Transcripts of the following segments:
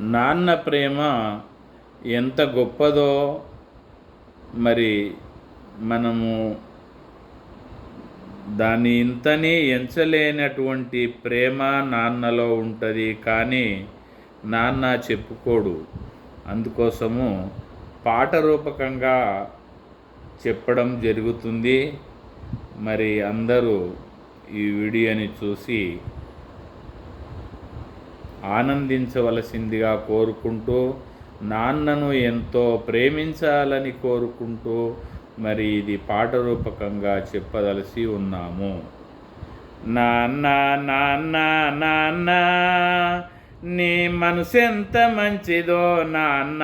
నాన్న ప్రేమ ఎంత గొప్పదో మరి మనము దాని ఇంతని ఎంచలేనటువంటి ప్రేమ నాన్నలో ఉంటుంది కానీ నాన్న చెప్పుకోడు. అందుకోసము పాట రూపకంగా చెప్పడం జరుగుతుంది. మరి అందరూ ఈ వీడియోని చూసి ఆనందించవలసిందిగా కోరుకుంటూ నాన్నను ఎంతో ప్రేమించాలని కోరుకుంటూ మరి ఇది పాట రూపకంగా చెప్పదలసి ఉన్నాము. నాన్న నాన్న నాన్న నీ మనసు ఎంత మంచిదో నాన్న.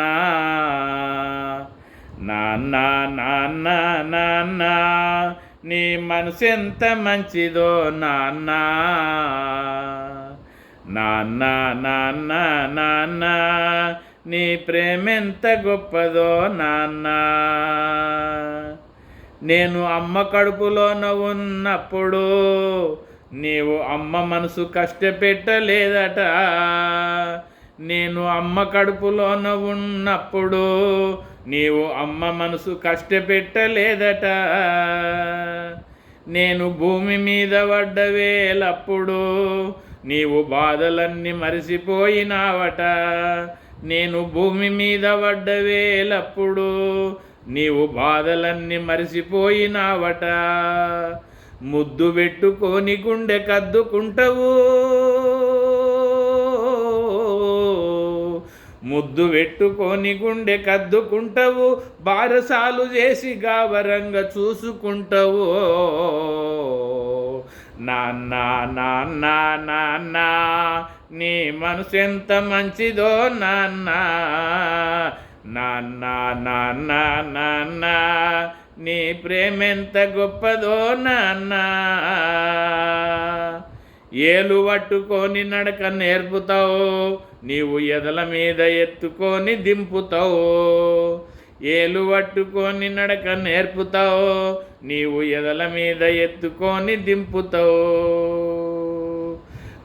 నాన్న నాన్న నాన్న నీ మనసు ఎంత మంచిదో నాన్న. నాన్న నాన్న నాన్న నీ ప్రేమెంత గొప్పదో నాన్న నేను అమ్మ కడుపులోన ఉన్నప్పుడు నీవు అమ్మ మనసు కష్టపెట్టలేదట. నేను అమ్మ కడుపులోన ఉన్నప్పుడు నీవు అమ్మ మనసు కష్టపెట్టలేదట. నేను భూమి మీద పడ్డ వేలప్పుడు నీవు బాధలన్నీ మరిసిపోయినావట. నేను భూమి మీద పడ్డ వేలప్పుడు నీవు బాధలన్నీ మరిసిపోయినావట. ముద్దు పెట్టుకొని గుండె కద్దుకుంటావు. ముద్దు పెట్టుకొని గుండె కద్దుకుంటావు బారసాలు చేసి గావరంగా చూసుకుంటావు. నాన్న నాన్న నాన్న నీ మనసు ఎంత మంచిదో నాన్న. నాన్న నాన్న నాన్న నీ ప్రేమెంత గొప్పదో నాన్న. ఏలు పట్టుకొని నడక నేర్పుతావు నీవు ఎదల మీద ఎత్తుకొని దింపుతావు. ఏలు పట్టుకొని నడక నేర్పుతావు నీవు ఎదల మీద ఎత్తుకొని దింపుతావు.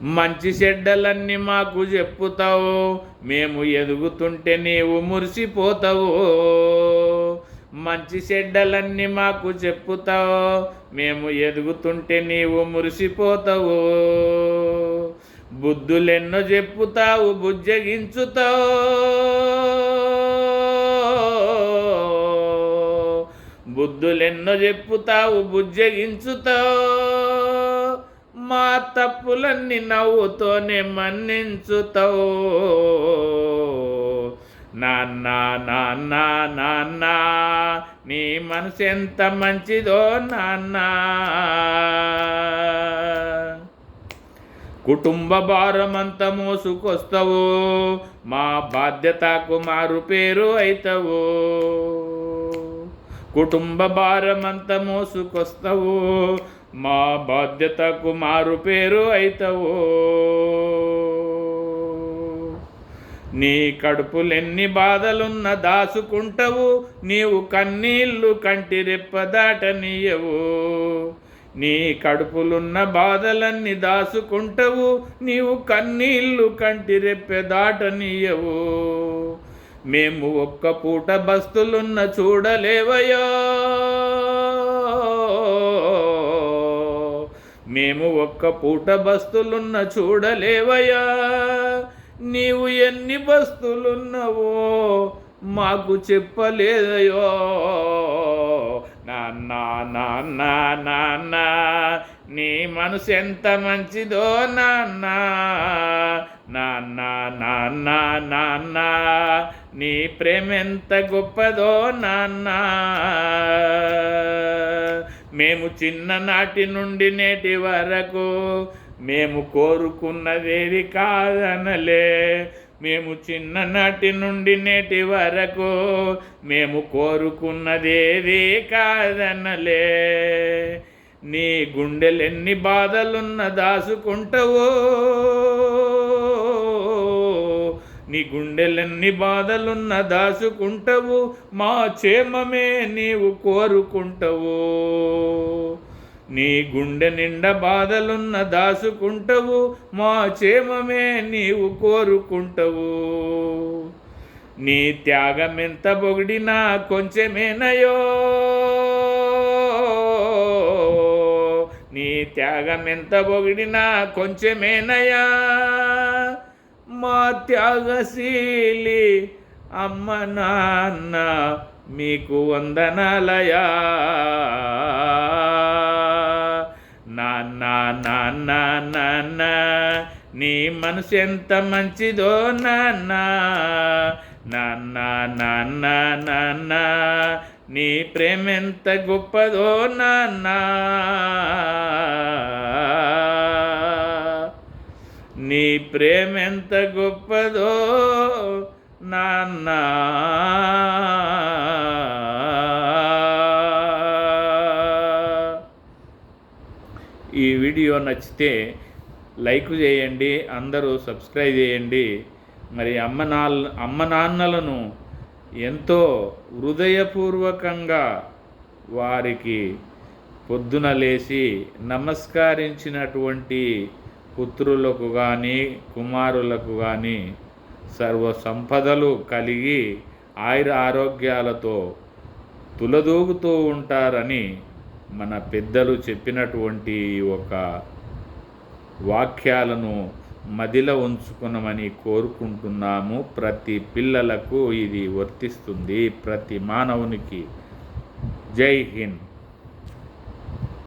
మంచి చెడ్డలన్నీ మాకు చెప్పుతావు మేము ఎదుగుతుంటే నీవు మురిసిపోతావు. మంచి చెడ్డలన్నీ మాకు చెప్పుతావు. మేము ఎదుగుతుంటే నీవు మురిసిపోతావు. బుద్ధులెన్నో చెప్పుతావు బుజ్జగించుతావు. బుద్ధులెన్నో చెప్పుతావు బుజ్జగించుతావు. మా తప్పులన్నీ నవ్వుతోనే మన్నించుతావు. నాన్న నాన్న నాన్న నీ మనసు ఎంత మంచిదో నాన్న కుటుంబ భారమంత మోసుకొస్తావు. మా బాధ్యతకు మారు పేరు అవుతావు కుటుంబ భారమంత మోసుకొస్తావు. మా బాధ్యతకు మారు పేరు అవుతావు నీ కడుపులెన్ని బాధలున్న దాసుకుంటావు నీవు కన్నీళ్ళు కంటి రెప్ప దాటనీయవు. నీ కడుపులున్న బాధలన్నీ దాసుకుంటావు నీవు కన్నీళ్ళు కంటి రెప్పె దాటనీయవు. మేము ఒక్క పూట బస్తులున్న చూడలేవయో మేము ఒక్క పూట బస్తులున్న చూడలేవయా నీవు ఎన్ని బస్తులున్నావో మాకు చెప్పలేదయో నాన్న నాన్న నాన్న నీ మనసు ఎంత మంచిదో నాన్న నాన్న నాన్న నాన్న నీ ప్రేమ ఎంత గొప్పదో నాన్న మేము చిన్ననాటి నుండి నేటి వరకు మేము కోరుకున్నదేది కాదనలే. మేము చిన్ననాటి నుండి నేటి వరకు మేము కోరుకున్నదేది కాదనలే. నీ గుండెలెన్ని బాధలున్న దాసుకుంటావో నీ గుండెలెన్ని బాధలున్న దాసుకుంటావు మా క్షేమమే నీవు కోరుకుంటావు. నీ గుండె నిండా బాధలున్న దాసుకుంటవు మా క్షేమమే నీవు కోరుకుంటవు. నీ త్యాగమెంత పొగిడినా కొంచెమేనయో. నీ త్యాగమెంత పొగిడినా కొంచెమేనయా. మా త్యాగశీలి అమ్మ నాన్న మీకు వందనాలయా. నాన్న నీ మనసు ఎంత మంచిదో నాన్న. నాన్న నాన్న నాన్న నీ ప్రేమ ఎంత గొప్పదో నాన్న. నీ ప్రేమ ఎంత గొప్పదో నాన్న. ఈ వీడియో నచ్చితే లైక్ చేయండి అందరూ సబ్స్క్రైబ్ చేయండి. మరి అమ్మ నాల్ అమ్మ నాన్నలను ఎంతో హృదయపూర్వకంగా వారికి పొద్దున లేచి నమస్కరించినటువంటి పుత్రులకు కానీ కుమారులకు కానీ సర్వ సంపదలు కలిగి ఆయుర ఆరోగ్యాలతో తులదూగుతూ ఉంటారని మన పెద్దలు చెప్పినటువంటి ఒక వాక్యాలను మదిలో ఉంచుకునమని కోరుకుంటున్నాము. ప్రతి పిల్లలకు ఇది వర్తిస్తుంది. ప్రతి మానవునికి జై హింద్.